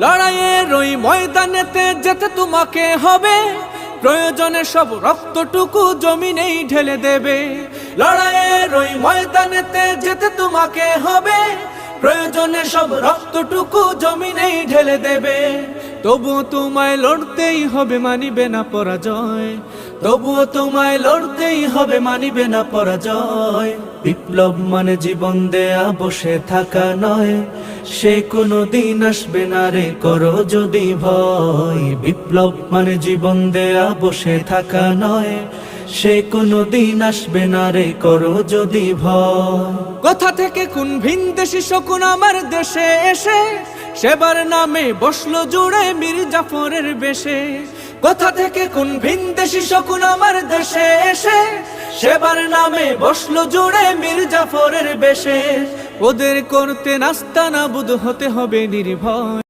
লড়াইয়ের ওই ময়দানেতে যেতে তোমাকে হবে। প্রয়োজনে সব রক্তটুকু জমিনেই ঢেলে দেবে। লড়াইয়ের ওই ময়দানেতে যেতে তোমাকে হবে। প্রয়োজনে সব রক্তটুকু জমিনেই ঢেলে দেবে। তবুও তোমায় লড়তেই হবে মানিবে না পরাজয়। তবুও তোমায় লড়তেই হবে মানিবে না পরাজয়। বিপ্লব মানে জীবন দেয়া, বসে থাকা নয়। সে কোনো দিন আসবে না রে, করো যদি ভয়। বিপ্লব মানে জীবন দেয়া, বসে থাকা নয়। সে কোনো দিন আসবে না রে, করো যদি ভয়। কথা থেকে কোন ভিন দেশি শকুন আমার দেশে এসে, সেবার নামে বসল জুড়ে মীর জাফরের বেশে। কথা থেকে কোন ভিন দেশি শকুন আমার দেশে এসে সেবার নামে বসল জুড়ে মীর জাফরের বেশে। ওদের করতে নাস্তা না বুধ হতে হবে নির্ভয়।